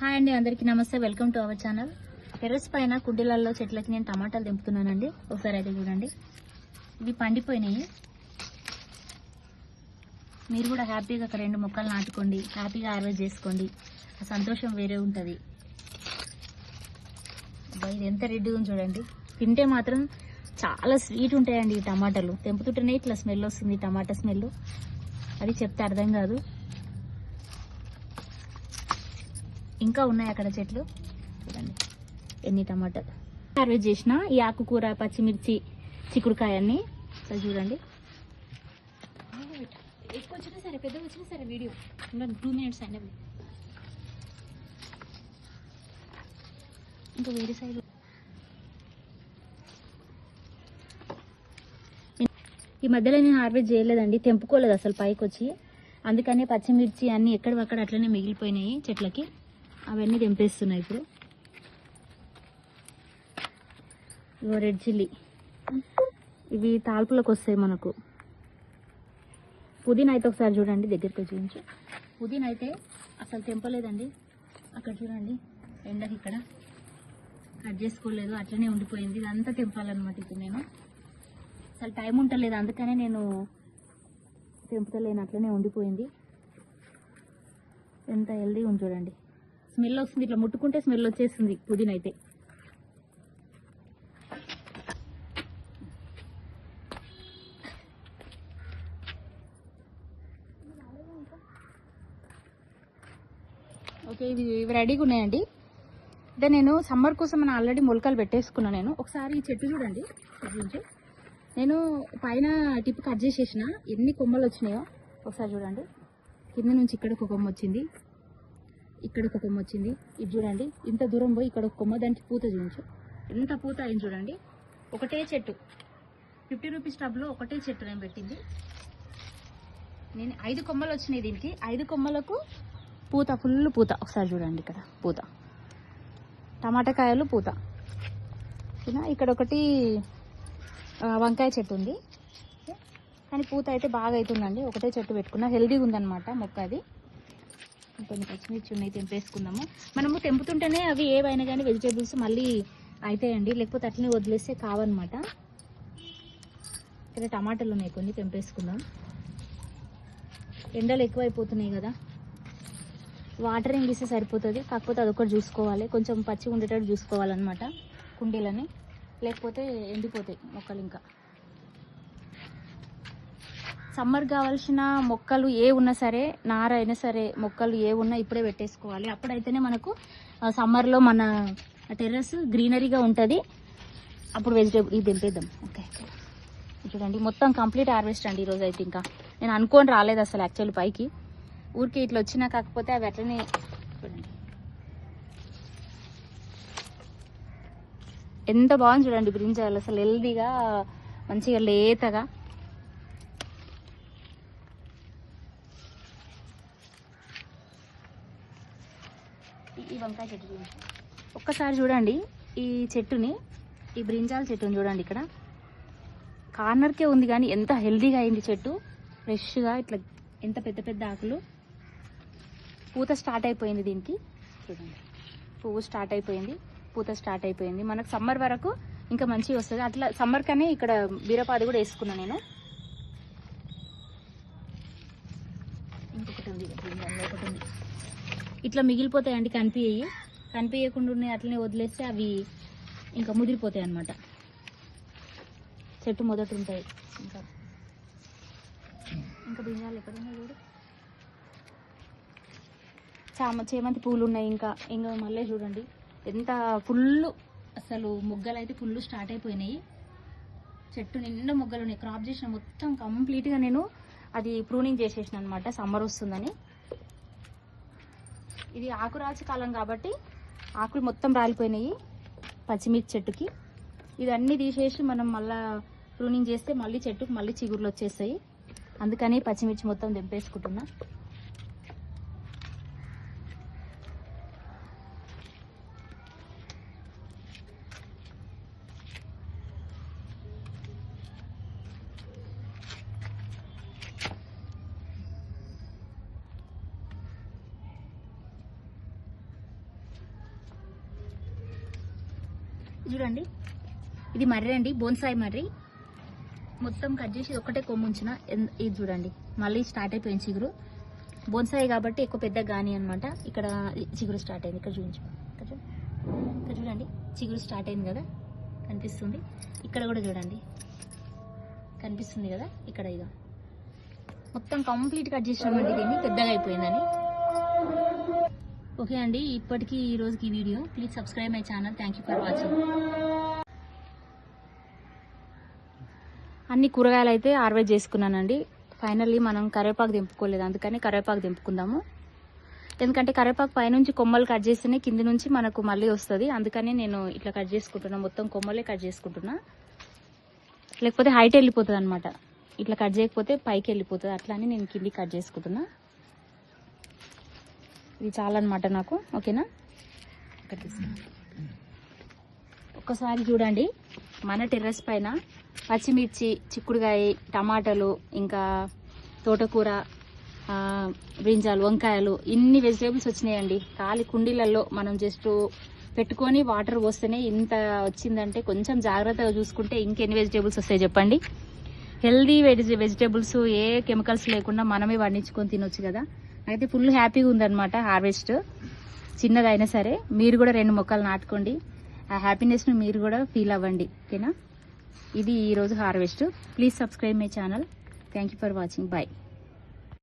Hi అండి అందరికీ నమస్తే. Welcome to our channel terrace పైన కుండీలలో చెట్లకి నేను టమాటాలు తెంపుతున్నానండి ఒకసారి అయితే చూడండి. ఇవి పండిపోయినాయి. మీరు కూడా హ్యాపీగా ఒక రెండు మొక్కలు నాటుకోండి. హ్యాపీగా హార్వెస్ట్ చేసుకోండి. ఆ సంతోషం వేరే ఉంటుంది. ఇది ఎంత రెడ్డిగా చూడండి. తింటే మాత్రం చాలా స్వీట్ ఉంటాయండి ఈ టమాటాలు. తెంపుతుంటేనే ఇట్లా స్మెల్ వస్తుంది టమాటా స్మెల్ అది చెప్తే అర్థం కాదు. ఇంకా ఉన్నాయి అక్కడ చెట్లు. చూడండి. ఎన్ని టమాటాలు. హార్వెస్ట్ చేసిన ఈ ఆకుకూర పచ్చిమిర్చి చిక్కుడుకాయ అన్ని చూడండి. ఎక్కువ వచ్చినా సరే పెద్దగా వచ్చినా సరే వీడియో. ఉండండి టూ మినిట్స్ అయినా ఇంకా వేరే సైడ్ ఈ మధ్యలో నేను హార్వెస్ట్ చేయలేదండి తెంపుకోలేదు అసలు పైకి వచ్చి అందుకనే పచ్చిమిర్చి అన్నీ ఎక్కడవక్కడ అట్లనే మిగిలిపోయినాయి చెట్లకి. అవన్నీ తెంపేస్తున్నాయి ఇప్పుడు. ఇవో రెడ్ చిల్లీ. ఇవి తాల్పులకు వస్తాయి మనకు. పుదీనా అయితే ఒకసారి చూడండి దగ్గరికి చూపించు. పుదీనా అయితే అసలు తెంపలేదండి. అక్కడ చూడండి ఎండకి ఇక్కడ కట్ చేసుకోలేదు అట్లనే ఉండిపోయింది. ఇదంతా తెంపాలన్నమాట ఇప్పుడు నేను. అసలు టైం ఉంటలేదు అందుకనే నేను తెంపుతలేను అట్లనే ఉండిపోయింది. ఎంత హెల్దీ ఉంది చూడండి. స్మెల్ వస్తుంది ఇట్లా ముట్టుకుంటే స్మెల్ వచ్చేస్తుంది పుదీనా అయితే. ఓకే ఇవి ఇవి రెడీగా ఉన్నాయండి. అంటే నేను సమ్మర్ కోసం నేను ఆల్రెడీ మొలకలు పెట్టేసుకున్నాను నేను. ఒకసారి ఈ చెట్టు చూడండి నుంచి. నేను పైన టిప్ కట్ చేసేసిన ఎన్ని కొమ్మలు వచ్చినాయో ఒకసారి చూడండి. కింద నుంచి ఇక్కడ ఒక కొమ్మ వచ్చింది. ఇక్కడ ఒక కొమ్మ వచ్చింది. ఇది చూడండి. ఇంత దూరం పోయి ఇక్కడ ఒక కొమ్మ దానికి పూత చూపించు. ఎంత పూత అయింది చూడండి. ఒకటే చెట్టు. ఫిఫ్టీ రూపీస్ టబ్లో ఒకటే చెట్టు నేను పెట్టింది. నేను ఐదు కొమ్మలు వచ్చినాయి దీనికి. ఐదు కొమ్మలకు పూత ఫుల్ పూత. ఒకసారి చూడండి ఇక్కడ. పూత. టమాటా కాయలు పూత. ఇక్కడ ఒకటి వంకాయ చెట్టు ఉంది. కానీ పూత అయితే బాగా అవుతుందండి. ఒకటే చెట్టు పెట్టుకున్నా. హెల్దీగా ఉందన్నమాట మొక్క అది. కొన్ని పచ్చిమిర్చి ఉన్నాయి తెంపేసుకుందాము. మనము తెంపుతుంటేనే అవి ఏవైనా కానీ వెజిటేబుల్స్ మళ్ళీ అవుతాయండి లేకపోతే అట్లనే వదిలేస్తే కావన్నమాట. ఇక్కడ టమాటాలు ఉన్నాయి కొన్ని తెంపేసుకుందాం. ఎండలు ఎక్కువైపోతున్నాయి కదా. వాటరింగ్ ఇస్తే సరిపోతుంది? కాకపోతే అదొకటి చూసుకోవాలి. కొంచెం పచ్చి ఉండేటట్టు చూసుకోవాలన్నమాట కుండీలని. లేకపోతే ఎండిపోతాయి మొక్కలు ఇంకా. సమ్మర్ కావాల్సిన మొక్కలు ఏ ఉన్నా సరే నార అయినా సరే మొక్కలు ఏ ఉన్నా ఇప్పుడే పెట్టేసుకోవాలి. అప్పుడైతేనే మనకు సమ్మర్లో మన టెర్రస్ గ్రీనరీగా ఉంటుంది. అప్పుడు వెజిటేబుల్ ఇది తెంపేద్దాం ఓకే చూడండి మొత్తం కంప్లీట్ హార్వెస్ట్ అండి ఈరోజు అయితే ఇంకా. నేను అనుకోని రాలేదు అసలు యాక్చువల్లీ పైకి. ఊరికి ఇట్లా వచ్చినా కాకపోతే అవి అట్లనే చూడండి. ఎంత బాగుంది చూడండి బ్రింజాలు. అసలు హెల్దీగా మంచిగా లేతగా. ఈ- వంకాయ చెట్టు చూడండి. ఒక్కసారి చూడండి ఈ చెట్టుని ఈ బ్రింజాల చెట్టుని చూడండి ఇక్కడ. కార్నర్కే ఉంది కానీ ఎంత హెల్దీగా అయింది చెట్టు. ఫ్రెష్గా ఇట్లా ఎంత పెద్ద పెద్ద ఆకులు. పూత స్టార్ట్ అయిపోయింది దీనికి. చూడండి. పువ్వు స్టార్ట్ అయిపోయింది. పూత స్టార్ట్ అయిపోయింది. మనకు సమ్మర్ వరకు ఇంకా మంచిగా వస్తుంది. అట్లా సమ్మర్ కానీ ఇక్కడ బీరపాది కూడా వేసుకున్నాను నేను ఇంకొకటి ఉంది దీనిలో ఒకటి ఉంది ఇట్లా మిగిలిపోతాయండి కనిపించాయి కనిపించకుండా ఉన్నాయి అట్లనే వదిలేస్తే అవి ఇంకా ముదిరిపోతాయి అన్నమాట. చెట్టు మొదట ఉంటాయి. ఇంకా ఇంకా బింజాలు ఎక్కడ ఉన్నాయి చూడు? చామ చేమంతి పూలు ఉన్నాయి ఇంకా. ఇంకా మళ్ళీ చూడండి. ఎంత ఫుల్ అసలు మొగ్గలు అయితే ఫుల్ స్టార్ట్ అయిపోయినాయి. చెట్టు నిండా మొగ్గలు ఉన్నాయి. క్రాప్ చేసిన మొత్తం కంప్లీట్గా నేను అది ప్రూనింగ్ చేసేసిన అనమాట సమ్మర్ వస్తుందని. ఇది ఆకురాల్చి కాలం కాబట్టి ఆకులు మొత్తం రాలిపోయినాయి పచ్చిమిర్చి చెట్టుకి. ఇవన్నీ తీసేసి మనం మళ్ళా ప్రూనింగ్ చేస్తే మళ్ళీ చెట్టుకు మళ్ళీ చిగుర్లు వచ్చేస్తాయి. అందుకని పచ్చిమిర్చి మొత్తం తెంపేసుకుంటున్నా. చూడండి. ఇది మర్రి అండి బోన్సాయి మర్రి. మొత్తం కట్ చేసి ఒకటే ఒక్కటే కొమ్ము ఉంచిన ఇది చూడండి. మళ్ళీ స్టార్ట్ అయిపోయింది చిగురు. బోన్సాయి కాబట్టి ఎక్కువ పెద్ద గాని అనమాట ఇక్కడ చిగురు స్టార్ట్ అయింది. ఇక్కడ చూపించు. ఇక్కడ ఇక్కడ చూడండి. చిగురు స్టార్ట్ అయింది కదా. కనిపిస్తుంది. ఇక్కడ కూడా చూడండి. కనిపిస్తుంది కదా. ఇక్కడ ఇక మొత్తం కంప్లీట్ కట్ చేసినామండి దీన్ని. పెద్దగా అయిపోయిందని. ఓకే అండి ఇప్పటికీ ఈ రోజుకి ఈ video. Please subscribe my channel thank you for watching అన్ని కూరగాయలు అయితే హార్వెస్ట్ చేసుకున్నానండి. ఫైనల్లీ మనం కరివేపాకు దింపుకోలేదు అందుకని కరివేపాకు దింపుకుందాము. ఎందుకంటే కరివేపాకు పైనుంచి కొమ్మలు కట్ చేస్తేనే కింది నుంచి మనకు మళ్ళీ వస్తుంది. అందుకని నేను ఇట్లా కట్ చేసుకుంటున్నా మొత్తం కొమ్మలే కట్ చేసుకుంటున్నా. లేకపోతే హైట్ వెళ్ళిపోతుంది అనమాట ఇట్లా కట్ చేయకపోతే పైకి వెళ్ళిపోతుంది. అట్లా నేను కింది కట్ చేసుకుంటున్నా. ఇది చాలా అనమాట నాకు ఓకేనా? ఒక్కసారి చూడండి మన టెర్రస్ పైన పచ్చిమిర్చి చిక్కుడుకాయ టమాటాలు ఇంకా తోటకూర బ్రింజాలు వంకాయలు ఇన్ని వెజిటేబుల్స్ వచ్చినాయండి. ఖాళీ కుండీలలో మనం జస్ట్ పెట్టుకొని వాటర్ పోస్తేనే ఇంత వచ్చిందంటే కొంచెం జాగ్రత్తగా చూసుకుంటే ఇంకెన్ని వెజిటేబుల్స్ వస్తాయి చెప్పండి. హెల్దీ వెజి వెజిటేబుల్స్ ఏ కెమికల్స్ లేకుండా మనమే పండించుకొని తినొచ్చు కదా. అయితే ఫుల్ హ్యాపీగా ఉందన్నమాట హార్వెస్ట్. చిన్నదైనా సరే మీరు కూడా రెండు మొక్కలు నాటుకోండి. ఆ హ్యాపీనెస్ను మీరు కూడా ఫీల్ అవ్వండి. ఓకేనా? ఇది ఈరోజు harvest. Please subscribe my channel. Thank you for watching. Bye